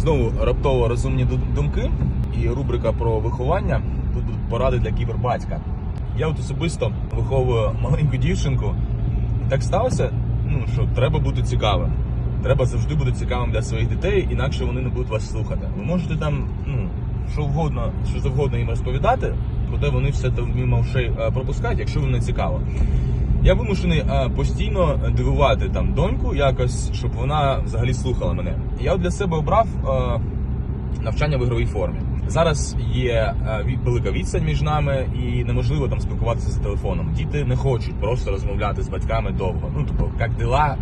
Знову раптово розумні думки і рубрика про виховання. Тут будуть поради для кібербатька. Я от особисто виховую маленьку дівчинку. І так сталося, ну що треба бути цікавим. Треба завжди бути цікавим для своїх дітей, інакше вони не будуть вас слухати. Ви можете там, ну, що вгодно, що завгодно їм розповідати, проте вони все там мимо ушей е, пропускають, якщо їм не цікаво. Я вимушений е, постійно дивувати там доньку якось, щоб вона взагалі слухала мене. Я для себе обрав е, навчання в ігровій формі. Зараз є е, велика відстань між нами і неможливо там спілкуватися за телефоном. Діти не хочуть просто розмовляти з батьками довго. Ну тобто, як дела,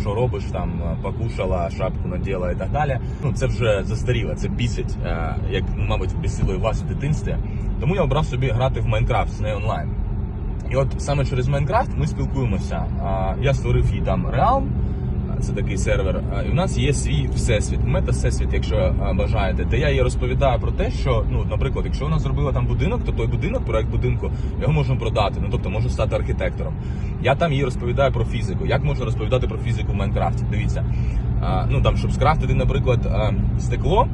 що робиш там, покушала, шапку наділа і так далі. Ну це вже застаріло, це бісить, як ну, мабуть бісило і вас у дитинстві. Тому я обрав собі грати в Майнкрафт з нею онлайн. І от саме через Майнкрафт ми спілкуємося. Я створив їй там Realm, це такий сервер. І в нас є свій всесвіт, мета-всесвіт, якщо бажаєте. Де я їй розповідаю про те, що, ну, наприклад, якщо вона зробила там будинок, то той будинок, проект будинку, його можна продати. Ну тобто можна стати архітектором. Я там їй розповідаю про фізику. Як можна розповідати про фізику в Майнкрафті? Дивіться. Ну там, щоб скрафтити, наприклад, стекло.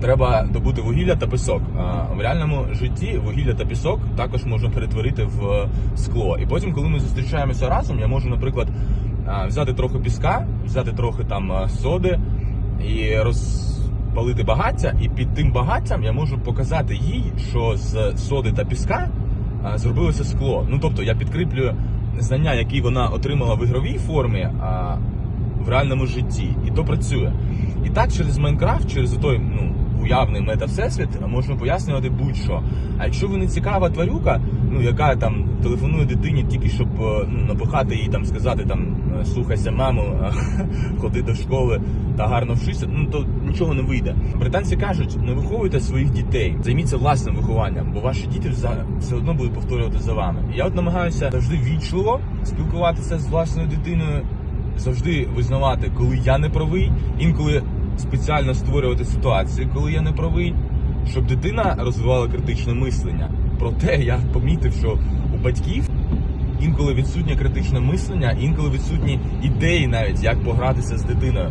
Треба добути вугілля та пісок. В реальному житті вугілля та пісок також можна перетворити в скло. І потім, коли ми зустрічаємося разом, я можу, наприклад, взяти трохи піска, взяти трохи там соди і розпалити багаття. І під тим багаттям я можу показати їй, що з соди та піска зробилося скло. Ну тобто я підкріплюю знання, які вона отримала в ігровій формі. А, в реальному житті, і то працює. І так через Майнкрафт, через той ну, уявний мета-всесвіт можна пояснювати будь-що. А якщо ви не цікава тварюка, ну яка там телефонує дитині тільки щоб е, ну, напихати їй там сказати там е, слухайся маму, ходи до школи та гарно вчися, ну то нічого не вийде. Британці кажуть, не виховуйте своїх дітей, займіться власним вихованням, бо ваші діти все одно будуть повторювати за вами. Я от намагаюся завжди вічливо спілкуватися з власною дитиною завжди визнавати, коли я не правий, інколи спеціально створювати ситуації, коли я не правий, щоб дитина розвивала критичне мислення. Проте я помітив, що у батьків інколи відсутнє критичне мислення, інколи відсутні ідеї навіть, як погратися з дитиною.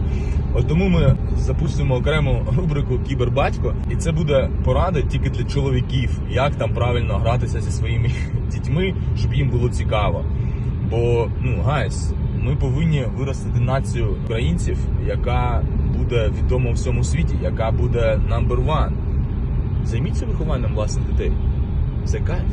От тому ми запустимо окрему рубрику Кібербатько, і це буде порада тільки для чоловіків, як там правильно гратися зі своїми дітьми, щоб їм було цікаво. Бо ну гайс, ми повинні виростити націю українців, яка буде відома у всьому світі, яка буде number one. Займіться вихованням власних дітей. Це кайф.